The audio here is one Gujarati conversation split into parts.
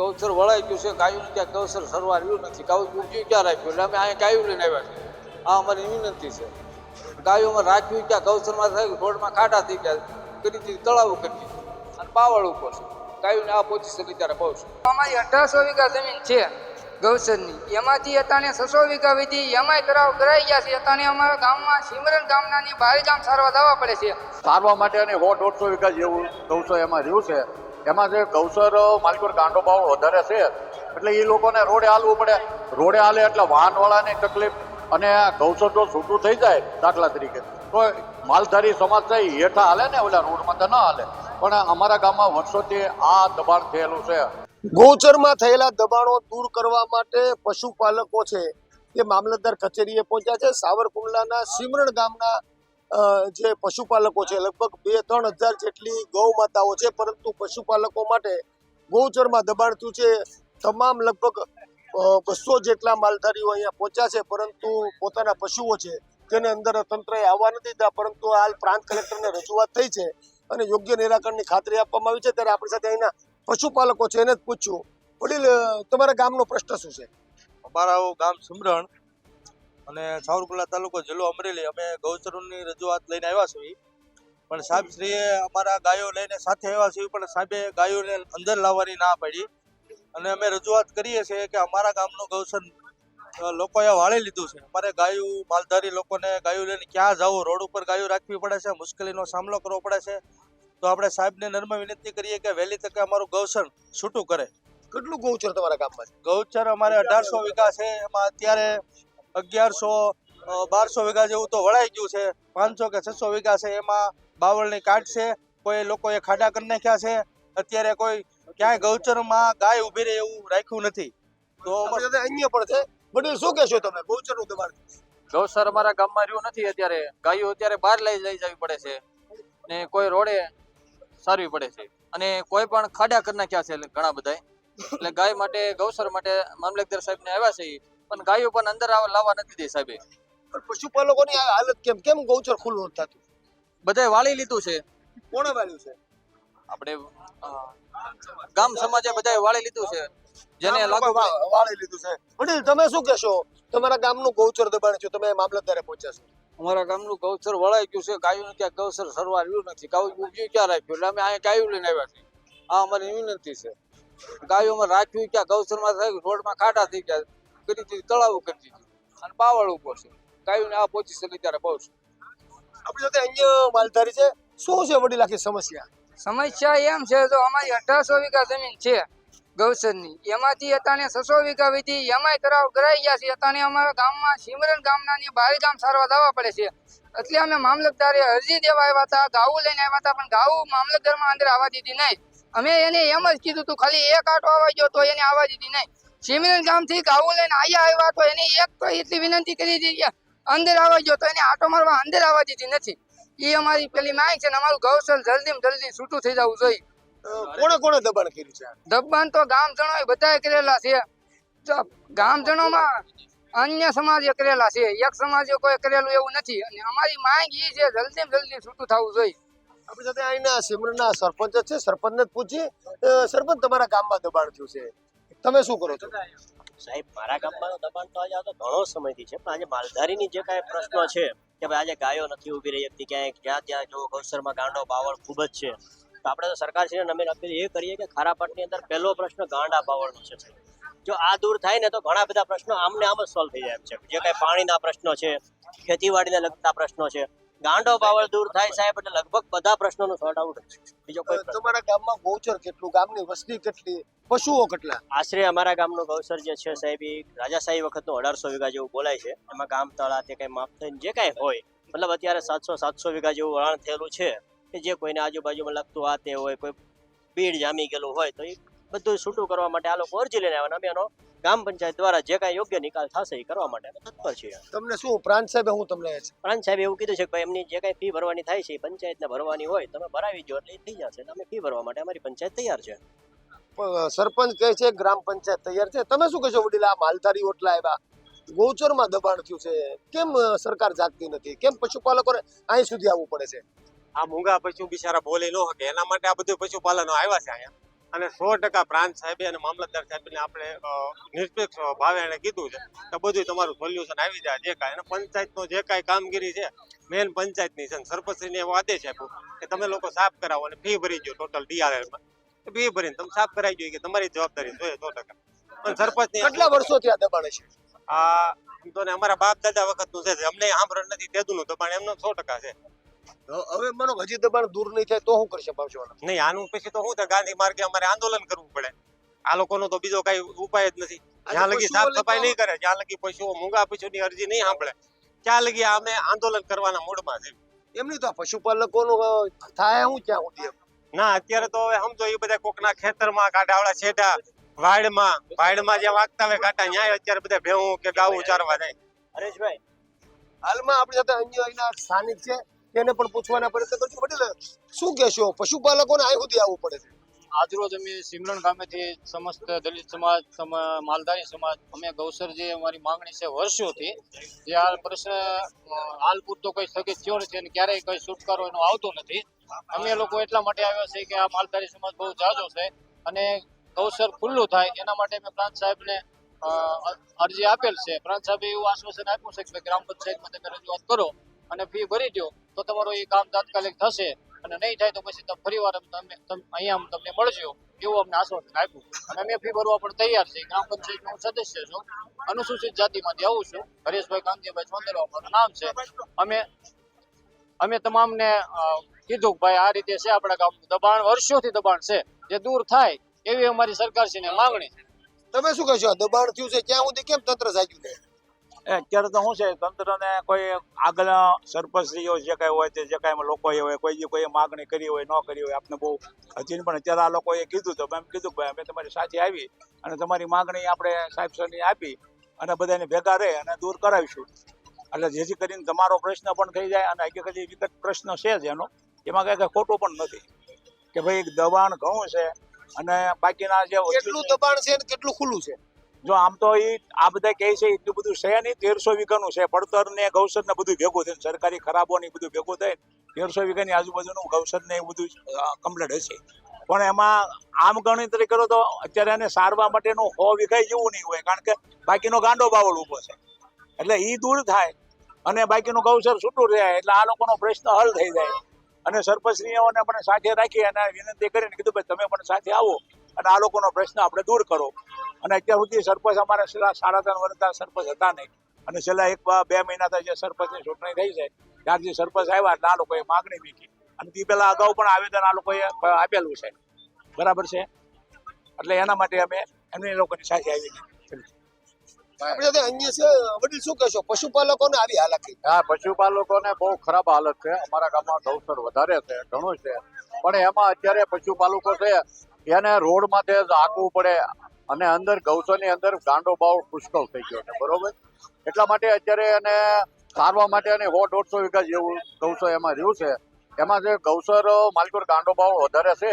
ગૌચર વળાઈ ગયું છે ગાયું ત્યાં ગૌચર સરવા રહ્યું નથી. ગાયું ઉગ્યું ક્યાં રાખ્યું? એટલે અમે અહીંયા ગાયું લઈને આવ્યા છીએ. આ અમારી વિનંતી છે. ગાયોમાં રાખ્યું ક્યાં? ગૌચરમાં થયું રોડમાં ખાડા થઈ ગયા. કરી દીધી તળાવ કરી દીધું. અને પાવળ ઉપર છે. ગાયોને આ પહોંચી શકે ત્યારે બહુ છે. અમારી અઢારસો વીઘા જમીન છે ગૌસરની. એમાંથી અતાને છસો વીઘા વિધિ એમાંય કરાવ કરાઈ ગયા છે. અતાને અમારા ગામમાં સિમરન ગામનાની બારી ગામ સારવા જવા પડે છે. સારવા માટે અને સો દોઢસો વીઘા જેવું ગૌસર એમાં રહ્યું છે. એમાં જે ગૌસર, માલિકોર ગાંડો ભાવ વધારે છે. એટલે એ લોકોને રોડે હાલવું પડે. રોડે હાલે એટલે વાહનવાળાની તકલીફ અને ગૌસર જો છૂટું થઈ જાય દાખલા તરીકે, તો માલધારી સમાજ છે હેઠા હાલે ને ઓલા રોડમાં તો ન હાલે. પણ અમારા ગામમાં વર્ષોથી આ દબાણ થયેલું છે. ગૌચરમાં થયેલા દબાણો દૂર કરવા માટે પશુપાલકો છે એ મામલતદાર કચેરીએ પહોંચ્યા છે. સાવરકુંડલાના સિમરણ ગામના જે પશુપાલકો છે, લગભગ બે ત્રણ હજાર જેટલી ગૌ માતાઓ છે, પરંતુ પશુપાલકો માટે ગૌચરમાં દબાણતું છે. તમામ લગભગ બસો જેટલા માલધારીઓ અહીંયા પહોંચ્યા છે, પરંતુ પોતાના પશુઓ છે તેને અંદર તંત્રએ આવવા નથી દીધા, પરંતુ હાલ પ્રાંત કલેક્ટરને રજૂઆત થઈ છે અને યોગ્ય નિરાકરણની ખાતરી આપવામાં આવી છે. ત્યારે આપણી સાથે અહીંના પશુપાલકો છે એને જ પૂછ્યું વડીલ તમારા ગામનો પ્રશ્ન શું છે? અમારા ગામ સુમરણ અને સાવરકુંડલા તાલુકો જિલ્લો અમરેલી. અમે ગૌચરની રજૂઆત લઈને આવ્યા છીએ. પણ સાહેબશ્રીએ અમારા ગાયો લઈને સાથે આવ્યા છીએ પણ સાહેબે ગાયોને અંદર લાવવાની ના પાડી. અને અમે રજૂઆત કરીએ છીએ કે અમારા ગામનું ગૌચર લોકોએ વાળી લીધું છે. અમારે ગાયું માલધારી લોકોને ગાયું લઈને ક્યાં જવું? રોડ ઉપર ગાયું રાખવી પડે છે મુશ્કેલીનો સામનો કરવો પડે છે. તો આપણે સાહેબને નર્મ વિનંતી કરીએ કે વહેલી તકે અમારું ગૌચર છૂટું કરે. કેટલું ગૌચર તમારા ગામમાં ગૌચર અમારે અઢારસો વીઘા છે. એમાં અત્યારે અગિયારસો બારસો વીઘા જેવું તો વળાઈ ગયું છે. પાંચસો કે છસો વીઘા છે એમાં બાવળની કાઢ છે. કોઈ લોકોએ ખાડા કરી નાખ્યા છે. અત્યારે કોઈ ક્યાંય ગૌચરમાં ગાય ઊભી રહે એવું રાખ્યું નથી. તો અહીંયા પણ છે. વડીલ શું કહેશો તમે? ગૌચરનું દબાણ ગૌસર અમારા ગામમાં રહ્યું નથી અત્યારે. ગાયો અત્યારે બહાર લઈ લઈ જવી પડે છે. ને કોઈ રોડે સારવી પડે છે. અને કોઈ પણ ખાડા કરી નાખ્યા છે ઘણા બધા એટલે ગાય માટે ગૌસર માટે મામલતદાર સાહેબને આવ્યા છે. પણ ગાયો પણ અંદર આવ- લાવવા નથી દે સાહેબ. પશુપાલકોની હાલત કેમ? કેમ ગૌચર ખુલ્લું નથી થતું? બધાય વાળી લીધું છે. કોણે વાળ્યું છે? આપણે ગામ સમાજે બધાય વાળી લીધું છે. જેને લાગુ વાળી લીધું છે. વડીલ તમે શું કહેશો? તમારા ગામનું ગૌચર દબાણ છે તમે મામલતદારે પહોંચ્યા છો. અમારા ગામનું ગૌચર વળાઈ ગયું છે. ગાયું ક્યાં ગૌચર સરવા રહ્યું નથી. ગાયું ઉગ્યું ક્યાં રાખ્યું? એટલે અમે અહીંયા ગાયું લઈને આવ્યા છીએ. આ અમારી વિનંતી છે. ગાયોમાં રાખ્યું ક્યાં ગૌચરમાં થાય રોડમાં ખાડા થઈ ગયા. કરી દીધી તળાવો કરી દીધી. અને બાવળ ઊભો છે. કાયું આ પહોંચી શકે ત્યારે બહુ છે. આપણે જો અહીંયા માલધારી છે. શું છે વડીલ આખી સમસ્યા? સમસ્યા એમ છે તો અમારી અઢારસો વીઘા જમીન છે ગૌસરની. એમાંથી અતાણે છસો વીઘા વીધી એમાંય કરાવ કરાઈ ગયા છે. અતાણે અમારા ગામમાં સિમરન ગામના બારી ગામ સારવા જવા પડે છે. એટલે અમે મામલતદારે અરજી દેવા આવ્યા હતા ગાવું લઈને આવ્યા હતા પણ ગાવું મામલતદારમાં અંદર આવવા દીધી નહીં. અમે એને એમ જ કીધું તું ખાલી એક આટો આવવા ગયો તો એને આવવા દીધી નહીં. સિમરન ગામથી ગાવું લઈને અહીંયા આવ્યા તો એની એક તો એટલી વિનંતી કરી દીધી અંદર આવવા ગયો તો એને આટો મારવા અંદર આવવા દીધી નથી. એ અમારી પેલી માંગ છે ને અમારું ગૌસલ જલ્દી જલ્દી છૂટું થઈ જવું જોઈએ. કોણે કોણે દબાણ કર્યું છે દબાણ તો ગામજનો બધાએ કરેલા છે. ગામ જણોમાં અન્ય સમાજે કરેલા છે. એક સમાજે કોઈ કરેલું એવું નથી. અને અમારી માંગ એ છે જલ્દી જલ્દી છૂટું થવું જોઈએ. આપણી સાથે અહીંના સિમરનના સરપંચ છે. સરપંચને પૂછીએ. સરપંચ તમારા ગામમાં દબાણ થયું છે. તમે શું કરો છો? સાહેબ મારા ગામમાં દબાણ તો આજે ઘણો સમયથી છે પણ આજે માલધારીની જે કાંઈ પ્રશ્નો છે કે ભાઈ આજે ગાયો નથી ઊભી રહી હતી ક્યાંય જ્યાં ત્યાં જો ગૌસરમાં ગાંડો બાવળ ખૂબ જ છે તો આપણે તો સરકારશ્રીને નમીન અપીલ એ કરીએ કે ખારાપાટની અંદર પહેલો પ્રશ્ન ગાંડા બાવળનો છે જો આ દૂર થાય ને તો ઘણા બધા પ્રશ્નો આમને આમ જ સોલ્વ થઈ જાય એમ છે. જે કાંઈ પાણીના પ્રશ્નો છે ખેતીવાડીને લગતા પ્રશ્નો છે ગાંડો બાવળ દૂર થાય સાહેબ એટલે લગભગ બધા પ્રશ્નોનું સોર્ટ આઉટ છે. બીજો કોઈ તમારા ગામમાં ગૌચર કેટલું ગામની વસ્તી કેટલી? પશુઓ કેટલા? આશરે અમારા ગામનું ગૌસર જે છે સાહેબ એ રાજાશાહી વખતનું અઢારસો વીઘા જેવું બોલાય છે. એમાં ગામ તળા તે કઈ માપ થઈને જે કાંઈ હોય મતલબ અત્યારે સાતસો સાતસો વીઘા જેવું વળાણ થયેલું છે કે જે કોઈને આજુબાજુમાં લગતું આ તે હોય કોઈ પીડ જામી ગયેલું હોય તો એ બધું છૂટું કરવા માટે આ લોકો અરજી લઈને આવ્યા અમે એનો ગ્રામ પંચાયત દ્વારા જે કાંઈ યોગ્ય નિકાલ થશે એ કરવા માટે તત્પર છીએ. તમને શું પ્રાંત સાહેબ હું તમને પ્રાંત સાહેબ એવું કીધું છે કે ભાઈ એમની જે કાંઈ ફી ભરવાની થાય છે એ પંચાયતને ભરવાની હોય તમે ભરાવી જો એટલે થઈ જશે. તમે અમે ફી ભરવા માટે અમારી પંચાયત તૈયાર છે. સરપંચ કહે છે, ગ્રામ પંચાયત તૈયાર છે. તમે શું કહેશો વડીલ આ માલધારી ઓટલા આવ્યા ગૌચરમાં દબાણ થયું છે. કેમ સરકાર જાગતી નથી? કેમ પશુપાલકોને અહીં સુધી આવવું પડે છે? આ મૂંગા પશુ બિચારા બોલી ન શકે. એના માટે આ બધું પશુપાલનો આવ્યા છે અહીંયા. અને સો ટકા પ્રાંત સાહેબે અને મામલતદાર સાહેબને આપણે નિરપેક્ષ ભાવે એને કીધું છે તો બધું તમારું સોલ્યુશન આવી જાય, જે કાંઈ. અને પંચાયતનો જે કાંઈ કામગીરી છે, મેન પંચાયતની છે. સરપંચશ્રીને એવો આદેશ આપ્યો કે તમે લોકો સાફ કરાવો અને ફી ભરી દો ટોટલ ડીઆરએલમાં ફી ભરીને તમે સાફ કરાવી જોઈએ કે તમારી જવાબદારી જોઈએ સો ટકા. પણ સરપંચ કેટલા વર્ષોથી આ દબાણ છે? આ તો ને અમારા બાપ દાદા વખતનું છે અમને સાંભળણ નથી તેદુનું દબાણ એમનો સો ટકા છે. હવે માનો હજી દબાણ દૂર નહીં થાય તો શું કરશે ભાવશવાળા નહીં આનું પછી તો શું ગાંધી માર્ગે અમારે આંદોલન કરવું પડે. આ લોકોનો તો બીજો કઈ ઉપાય જ નથી. જ્યાં લગી સાફ સફાઈ નહીં કરે જ્યાં લગી પશુઓ મૂંગા પશુની અરજી નહીં સાંભળે ત્યાં લગી અમે આંદોલન કરવાના મૂડમાં છે. એમની તો પશુપાલકોનું થાય હું ક્યાં સુધી? ના અત્યારે તો હવે સમજો એ બધા કોકના ખેતરમાં કાઢાવડા છેડા વાડમાં વાડમાં જે વાગતા હોય કાંટા ન્યાય અત્યારે બધા ભેવું કે ગાવું ચારવા જાય. હરેશભાઈ. હાલમાં આપણી સાથે અન્ય અહીંના સ્થાનિક છે તેને પણ પૂછવાના પ્રયત્ન કરશું વડીલ શું કહેશો? પશુપાલકોને અહીં સુધી આવવું પડે છે. આજરોજ અમે સિમરણ ગામેથી સમસ્ત દલિત સમાજ, સમ- માલધારી સમાજ, અમે ગૌસર જે અમારી માંગણી છે વર્ષોથી, જે હાલ પ્રશ્ન હાલ પૂરતો કઈ સ્થગિત થયો નથી અને ક્યારેય કંઈ છુટકારો એનો આવતો નથી. અમે લોકો એટલા માટે આવ્યા છે કે આ માલધારી સમાજ બહુ જાજો છે અને ગૌસર ખુલ્લું થાય. એના માટે અમે પ્રાંત સાહેબને અરજી આપેલ છે. પ્રાંત સાહેબે એવું આશ્વાસન આપ્યું છે કે ગ્રામ પંચાયતમાં તમે રજૂઆત કરો અને ફી ભરી દો તો તમારું એ કામ તાત્કાલિક થશે. અને નહીં થાય તો પછી તમે ફરીવાર અહીંયા તમને મળજો. એવું અમને આશ્વાસન આપ્યું. અને અમે ફી ભરવા પણ તૈયાર છીએ. ગ્રામ પંચાયતનો હું સદસ્ય છું. અનુસૂચિત જાતિમાંથી આવું છું. હરેશભાઈ કાંતિભાઈ ચોંદરવા મારું નામ છે. અમે અમે તમામને કીધું કે ભાઈ આ રીતે છે આપણા ગામનું દબાણ. વર્ષોથી દબાણ છે. જે દૂર થાય એવી અમારી સરકારશ્રીને માંગણી. તમે શું કહેશો? દબાણ થયું છે. ક્યાં સુધી કેમ તંત્ર સાચ્યું છે અત્યારે તો શું છે, તંત્રને કોઈ આગળ સરપંચશ્રીઓ જે કાંઈ હોય તે જે કાંઈ લોકોએ હોય, કોઈ જે કોઈએ માગણી કરી હોય, ન કરી હોય, આપને બહુ હજી પણ અત્યારે આ લોકોએ કીધું તો એમ કીધું ભાઈ અમે તમારી સાથે આવી અને તમારી માગણી આપણે સાહેબ સરને આપી અને બધાને ભેગા રહે અને દૂર કરાવીશું. એટલે જેથી કરીને તમારો પ્રશ્ન પણ થઈ જાય અને હકીકત વિગત પ્રશ્ન છે જ એનો, એમાં કાંઈ કાંઈ ખોટું પણ નથી. કે ભાઈ દબાણ ઘણું છે અને બાકીના જે કેટલું દબાણ છે કેટલું ખુલ્લું છે? જો આમ તો એ આ બધા કહે છે, એટલું બધું છે નહીં, તેરસો વીઘાનું છે. પડતર ને ગૌસર ને બધું ભેગું થઈને, સરકારી ખરાબો ને બધું ભેગું થાય તેરસો વીઘાની આજુબાજુનું ગૌસર ને એવું બધું કમ્પ્લીટ હશે. પણ એમાં આમ ગણતરી કરો તો અત્યારે એને સારવા માટેનું હો વીઘા જેવું નહીં હોય, કારણ કે બાકીનો ગાંડો બાવળ ઊભો છે. એટલે એ દૂર થાય અને બાકીનું ગૌસર છૂટું રહે, એટલે આ લોકોનો પ્રશ્ન હલ થઈ જાય. અને સરપંચશ્રીઓને પણ સાથે રાખી અને વિનંતી કરીને કીધું, ભાઈ, તમે પણ સાથે આવો અને આ લોકોનો પ્રશ્ન આપણે દૂર કરો. અને અત્યાર સુધી સરપંચ અમારા છેલ્લા સાડા ત્રણ વર્ષના સરપંચ હતા નહીં. અને છેલ્લા એક બે- મહિના મહિનાથી જે સરપંચની ચૂંટણી થઈ છે. ત્યારથી સરપંચ આવ્યા એટલે આ લોકોએ માગણી મીઠી અને તે પહેલાં અગાઉ પણ આવેદન આ લોકોએ આપેલું છે. બરાબર છે? એટલે એના માટે અમે એમની લોકોની સાથે આવી આપણી અન્ય છે વડીલ શું કહેશો? પશુપાલકોને આવી હાલાકી હા પશુપાલકોને બહુ ખરાબ હાલત છે. અમારા ગામમાં ગૌસર વધારે છે ઘણું છે. પણ એમાં અત્યારે પશુપાલકો છે એને રોડ તે હાંકવું પડે. અને અંદર ગૌસરની અંદર ગાંડો બાવ પુષ્કળ થઈ ગયો છે, બરોબર? એટલા માટે અત્યારે એને સારવા માટે અને સો દોઢસો વીઘા જેવું ગૌસો એમાં રહ્યું છે. એમાં જે ગૌસર, માલકોર ગાંડો ભાવ વધારે છે.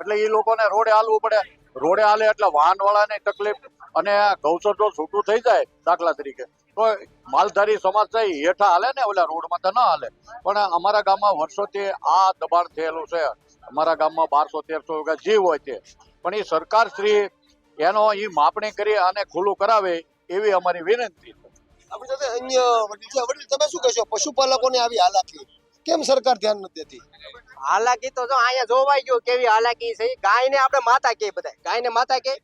એટલે એ લોકોને રોડે હાલવું પડે. રોડે હાલે એટલે વાહનવાળાને તકલીફ અને ગૌસર જો છૂટું થઈ જાય દાખલા તરીકે, તો માલધારી સમાજ છે હેઠા હાલે ને ઓલા રોડમાં તો ન હાલે. પણ અમારા ગામમાં વર્ષોથી આ દબાણ થયેલું છે. અમારા ગામમાં બારસો તેરસો વીઘા જીવ હોય છે. પણ એ સરકાર શ્રી એનો એ માપણી કરી અને ખુલ્લું કરાવે એવી અમારી વિનંતી છે. આપણી સાથે અન્ય વડીલ તમે શું કહેશો? પશુપાલકોને આવી હાલાકી કેમ સરકાર ધ્યાન નથી દેતી? હાલાકી તો જો અહીંયા જોવાઈ ગયું કેવી હાલાકી છે. ગાયને આપણે માતા કે બધા. ગાયને માતા કે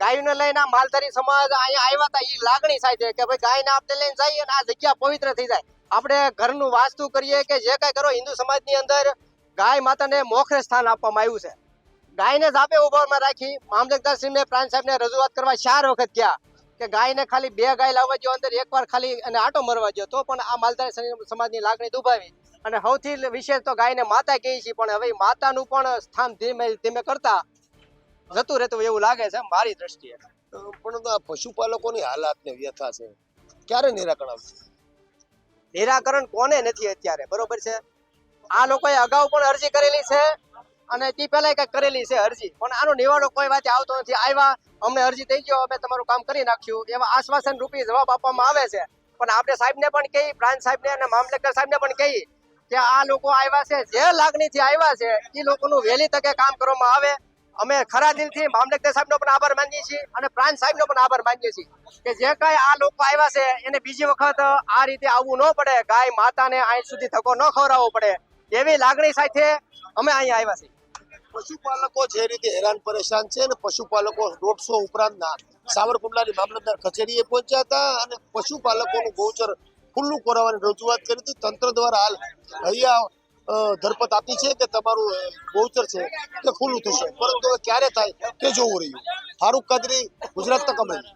ગાયને લઈને આ માલધારી સમાજ અહીંયા આવ્યા હતા. એ લાગણી સાથે કે ભાઈ ગાયને આપણે લઈને જઈએ અને આ જગ્યા પવિત્ર થઈ જાય. આપણે ઘરનું વાસ્તુ કરીએ કે જે કાંઈ કરો હિન્દુ સમાજની અંદર ગાય માતાને મોખરે સ્થાન આપવામાં આવ્યું છે. ગાયને જ ઉભામાં રાખી મામલતદાર શ્રીને પ્રાંત સાહેબને રજૂઆત કરવા ચાર વખત ગયા કે ગાયને ખાલી બે ગાય લાવવા જો અંદર એકવાર ખાલી અને આટો મરવા જો તો પણ આ માલધારી સમાજની લાગણી દુભાવી. અને સૌથી વિશેષ તો ગાયને માતા કહે છે પણ હવે માતાનું પણ સ્થાન ધીમે ધીમે કરતા જતું રહેતું એવું લાગે છે મારી દ્રષ્ટિએ. પણ આ પશુપાલકોની હાલાતને વ્યથા છે. ક્યારે નિરાકરણ આવશે? નિરાકરણ કોને નથી અત્યારે બરોબર છે? આ લોકોએ અગાઉ પણ અરજી કરેલી છે અને તે પહેલા કંઈક કરેલી છે અરજી. પણ આનો નિવાડો કોઈ વાત આવતો નથી. આવ્યા અમને અરજી થઈ ગયો, અમે તમારું કામ કરી નાખ્યું. એવા આશ્વાસન રૂપી જવાબ આપવામાં આવે છે. પણ આપણે સાહેબને પણ કહી પ્રાંત સાહેબને અને મામલતદાર સાહેબને પણ કહી કે આ લોકો આવ્યા છે, જે લાગણીથી આવ્યા છે એ લોકોનું વહેલી તકે કામ કરવામાં આવે. અમે ખરા દિલથી મામલતદાર સાહેબનો પણ આભાર માનીએ છીએ અને પ્રાંત સાહેબનો પણ આભાર માનીએ છીએ કે જે કાંઈ આ લોકો આવ્યા છે, એને બીજી વખત આ રીતે આવવું ન પડે. ગાય માતાને અહીં સુધી ધક્કો ન ખવડાવવો પડે. એવી લાગણી સાથે અમે અહીંયા આવ્યા છીએ. પશુપાલકો જે રીતે હેરાન પરેશાન છે અને પશુપાલકો દોઢસો ઉપરાંતના સાવરકુંડલાની મામલતદાર કચેરીએ પહોંચ્યા હતા અને પશુપાલકોનું ગૌચર ખુલ્લું કરાવવાની રજૂઆત કરી હતી. તંત્ર દ્વારા હાલ અહીંયા અ, ધરપત આપી છે કે તમારું ગૌચર છે તે ખુલ્લું થશે. પરંતુ ક્યારે થાય તે જોવું રહ્યું. ફારૂક કાદરી ગુજરાત તક અમરેલી.